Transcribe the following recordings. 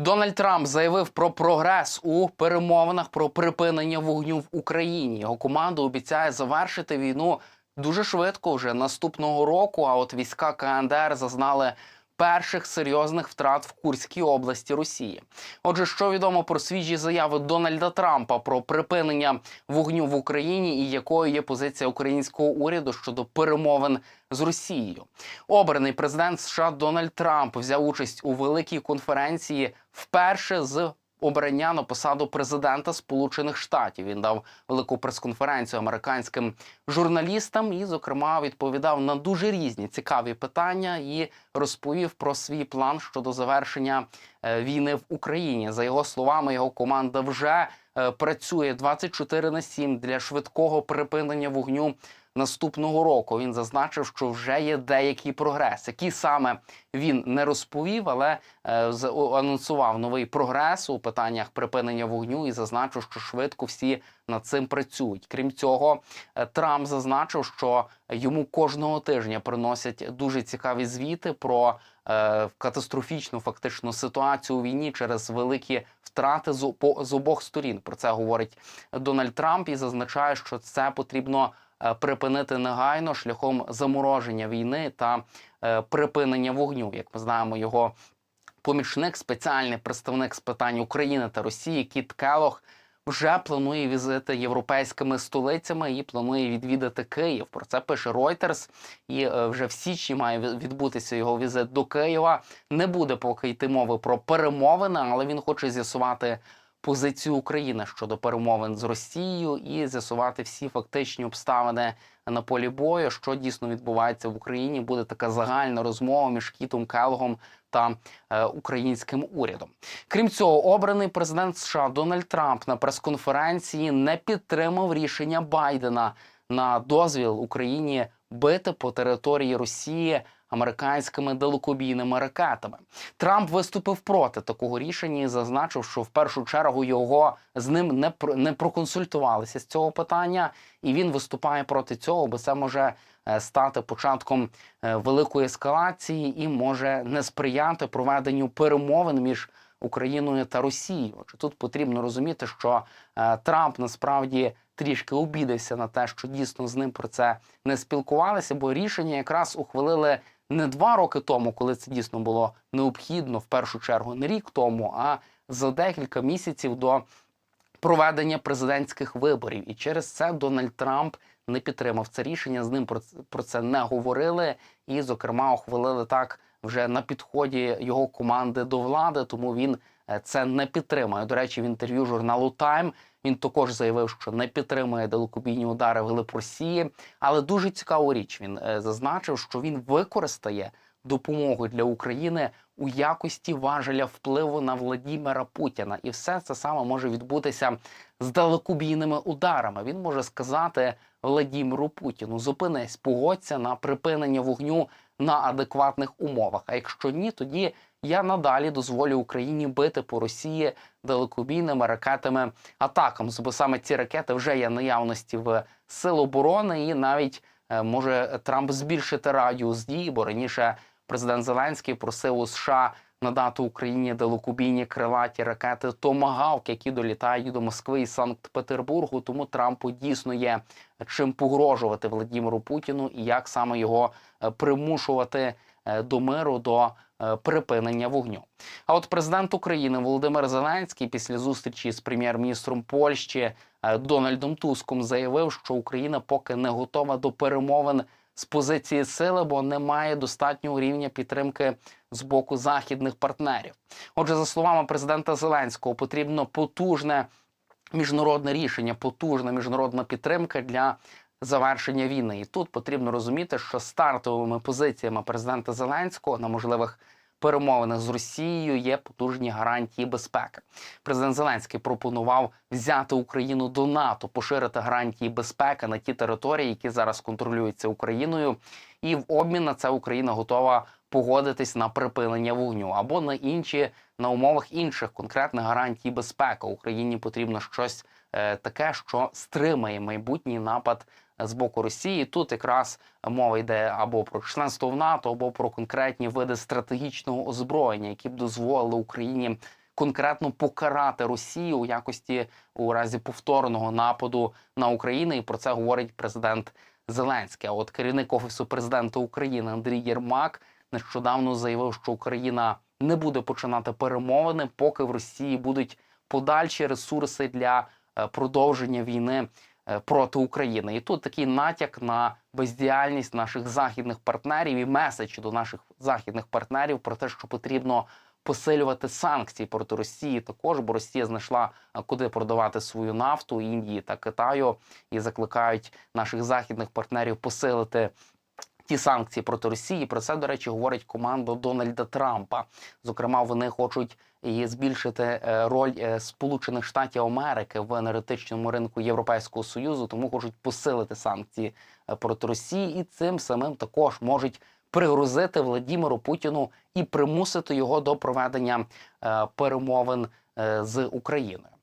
Дональд Трамп заявив про прогрес у перемовинах про припинення вогню в Україні. Його команда обіцяє завершити війну дуже швидко, вже наступного року. А от війська КНДР зазнали перших серйозних втрат в Курській області Росії. Отже, що відомо про свіжі заяви Дональда Трампа про припинення вогню в Україні і якою є позиція українського уряду щодо перемовин з Росією? Обраний президент США Дональд Трамп взяв участь у великій конференції вперше з обрання на посаду президента Сполучених Штатів. Він дав велику прес-конференцію американським журналістам і, зокрема, відповідав на дуже різні цікаві питання і розповів про свій план щодо завершення е, війни в Україні. За його словами, його команда вже е, працює 24 на 7 для швидкого припинення вогню наступного року. Він зазначив, що вже є деякий прогрес, який саме він не розповів, але е, анонсував новий прогрес у питаннях припинення вогню і зазначив, що швидко всі над цим працюють. Крім цього, е, Трамп зазначив, що йому кожного тижня приносять дуже цікаві звіти про е, катастрофічну фактично ситуацію у війні через великі втрати з, обох сторін. Про це говорить Дональд Трамп і зазначає, що це потрібно припинити негайно шляхом замороження війни та е, припинення вогню. Як ми знаємо, його помічник, спеціальний представник з питань України та Росії Кіт Келох. Вже планує візити європейськими столицями і планує відвідати Київ. Про це пише Reuters. І е, вже в січні має відбутися його візит до Києва. Не буде поки йти мови про перемовини, але він хоче з'ясувати позицію України щодо перемовин з Росією і з'ясувати всі фактичні обставини на полі бою, що дійсно відбувається в Україні. Буде така загальна розмова між Кітом Келгом та е, українським урядом. Крім цього, обраний президент США Дональд Трамп на прес-конференції не підтримав рішення Байдена на дозвіл Україні бити по території Росії американськими далекобійними ракетами. Трамп виступив проти такого рішення і зазначив, що в першу чергу його з ним не не проконсультувалися з цього питання, і він виступає проти цього, бо це може е, стати початком е, великої ескалації і може не сприяти проведенню перемовин між Україною та Росією. Отже, тут потрібно розуміти, що е, Трамп насправді трішки обідався на те, що дійсно з ним про це не спілкувалися, бо рішення якраз ухвалили не два роки тому, коли це дійсно було необхідно, в першу чергу, не рік тому, а за декілька місяців до проведення президентських виборів. І через це Дональд Трамп не підтримав це рішення. З ним про це, не говорили, і, зокрема, ухвалили так вже на підході його команди до влади. Тому він це не підтримує. До речі, в інтерв'ю журналу Time він також заявив, що не підтримує далекобійні удари в глиб Росії. Але дуже цікаву річ він е, зазначив, що він використає допомогу для України у якості важеля впливу на Владімира Путіна, і все це саме може відбутися з далекобійними ударами. Він може сказати Владімиру Путіну: зупинись, погодься на припинення вогню на адекватних умовах. А якщо ні, тоді я надалі дозволю Україні бити по Росії далекобійними ракетами атаками. Бо саме ці ракети вже є наявності в сил оборони, і навіть е, може Трамп збільшити радіус дії, бо раніше президент Зеленський просив у США надати Україні далекобійні крилаті ракети Томагавк, які долітають до Москви і Санкт-Петербургу. Тому Трампу дійсно є чим погрожувати Владимиру Путіну і як саме його е, примушувати е, до миру до припинення вогню. А от президент України Володимир Зеленський після зустрічі з прем'єр-міністром Польщі е, Дональдом Туском заявив, що Україна поки не готова до перемовин з позиції сили, бо не має достатнього рівня підтримки з боку західних партнерів. Отже, за словами президента Зеленського, потрібно потужне міжнародне рішення, потужна міжнародна підтримка для завершення війни. І тут потрібно розуміти, що стартовими позиціями президента Зеленського на можливих перемовинах з Росією є потужні гарантії безпеки. Президент Зеленський пропонував взяти Україну до НАТО, поширити гарантії безпеки на ті території, які зараз контролюються Україною, і в обмін на це Україна готова погодитись на припинення вогню або на інші на умовах інших конкретних гарантій безпеки. Україні потрібно щось е, таке, що стримає майбутній напад з боку Росії. Тут якраз мова йде або про членство в НАТО, або про конкретні види стратегічного озброєння, які б дозволили Україні конкретно покарати Росію у якості у разі повторного нападу на Україну. І про це говорить президент Зеленський. А от керівник офісу президента України Андрій Єрмак нещодавно заявив, що Україна не буде починати перемовини, поки в Росії будуть подальші ресурси для е, продовження війни проти України. І тут такий натяк на бездіяльність наших західних партнерів і меседж до наших західних партнерів про те, що потрібно посилювати санкції проти Росії, також бо Росія знайшла е, куди продавати свою нафту Індії та Китаю і закликають наших західних партнерів посилити. Ті санкції проти Росії про це, до речі, говорить команда Дональда Трампа. Зокрема, вони хочуть і збільшити е, роль е, Сполучених Штатів Америки в енергетичному ринку Європейського союзу, тому хочуть посилити санкції е, проти Росії, і цим самим також можуть пригрозити Владіміру Путіну і примусити його до проведення е, перемовин е, з Україною.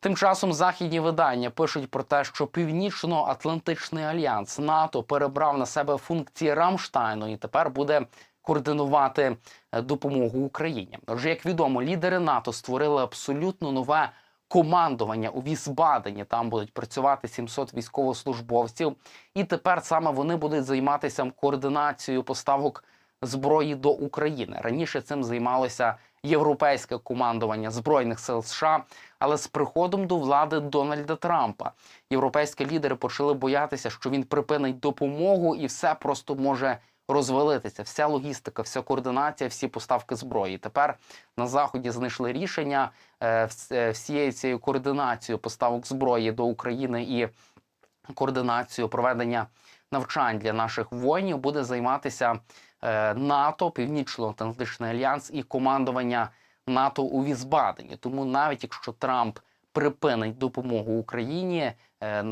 Тим часом західні видання пишуть про те, що Північно-Атлантичний альянс НАТО перебрав на себе функції Рамштайну і тепер буде координувати е, допомогу Україні. Отже, як відомо, лідери НАТО створили абсолютно нове командування у Вісбадені. Там будуть працювати 700 військовослужбовців, і тепер саме вони будуть займатися координацією поставок зброї до України. Раніше цим займалося європейське командування збройних сил США. Але з приходом до влади Дональда Трампа європейські лідери почали боятися, що він припинить допомогу, і все просто може розвалитися. Вся логістика, вся координація, всі поставки зброї. Тепер на заході знайшли рішення е, е, всією цією координацією поставок зброї до України і координацією проведення навчань для наших воїнів буде займатися НАТО, Північно-Атлантичний альянс і командування НАТО у Візбадені. Тому навіть якщо Трамп припинить допомогу Україні, е,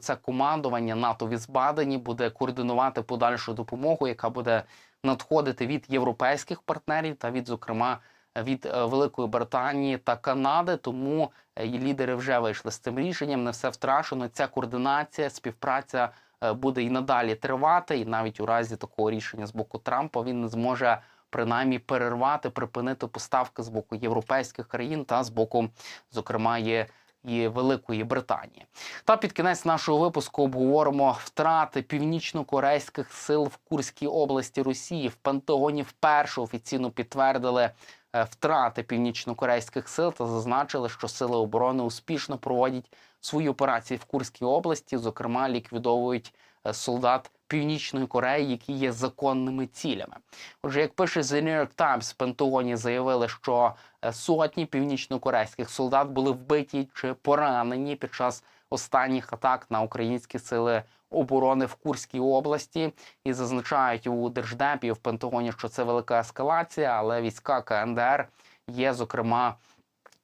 це командування НАТО Візбадені буде координувати подальшу допомогу, яка буде надходити від європейських партнерів та від, зокрема, від е, Великої Британії та Канади. Тому е, лідери вже вийшли з цим рішенням. Не все втрачено. Ця координація, співпраця е, буде і надалі тривати. І навіть у разі такого рішення з боку Трампа він не зможе принаймні перервати, припинити поставки з боку європейських країн та з боку, зокрема, є. І Великої Британії та під кінець нашого випуску обговоримо втрати північно-корейських сил в Курській області Росії. В Пентагоні вперше офіційно підтвердили е, втрати північно-корейських сил та зазначили, що сили оборони успішно проводять свої операції в Курській області. Зокрема, ліквідовують е, солдат Північної Кореї, які є законними цілями. Отже, як пише The New York Times, в Пентагоні заявили, що е, сотні північно-корейських солдат були вбиті чи поранені під час останніх атак на українські сили оборони в Курській області і зазначають у держдепі в Пентагоні, що це велика ескалація, але війська КНДР є зокрема.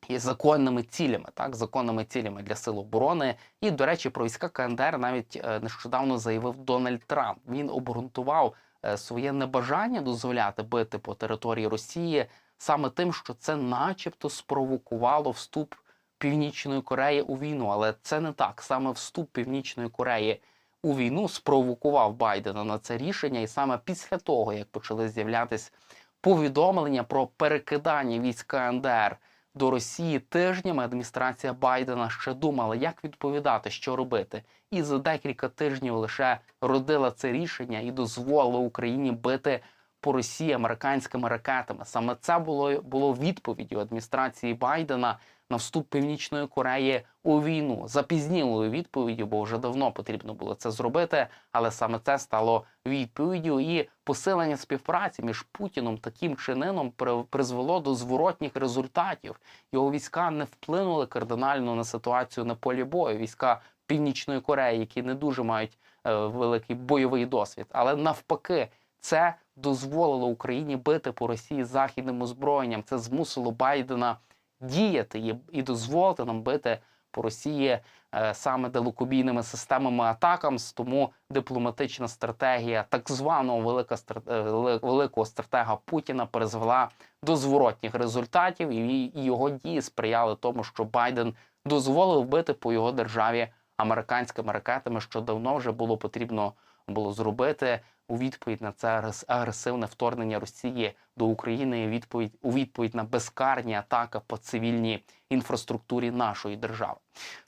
Є законними цілями, так законними цілями для сил оборони. І до речі, про війська КНДР навіть е, нещодавно заявив Дональд Трамп. Він обґрунтував е, своє небажання дозволяти бити по території Росії саме тим, що це, начебто, спровокувало вступ Північної Кореї у війну. Але це не так. Саме вступ Північної Кореї у війну спровокував Байдена на це рішення, і саме після того, як почали з'являтись повідомлення про перекидання військ КНДР до Росії тижнями адміністрація Байдена ще думала, як відповідати, що робити, і за декілька тижнів лише родила це рішення і дозволила Україні бити по Росії американськими ракетами. Саме це було було відповіддю адміністрації Байдена на вступ Північної Кореї у війну. Запізнілою відповіддю, бо вже давно потрібно було це зробити. Але саме це стало відповіддю і посилення співпраці між Путіном таким чином при- призвело до зворотніх результатів. Його війська не вплинули кардинально на ситуацію на полі бою. Війська Північної Кореї, які не дуже мають е, великий бойовий досвід, але навпаки, це дозволило Україні бити по Росії західним озброєнням. Це змусило Байдена діяти і, дозволити нам бити по Росії е, саме далекобійними системами атакам. Тому дипломатична стратегія так званого велика е, вели- великого стратега Путіна призвела до зворотніх результатів, і його дії сприяли тому, що Байден дозволив бити по його державі американськими ракетами, що давно вже було потрібно було зробити у відповідь на це агресивне вторгнення Росії до України відповідь у відповідь на безкарні атаки по цивільній інфраструктурі нашої держави.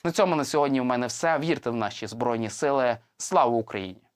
На цьому на сьогодні в мене все. Вірте в наші збройні сили. Слава Україні!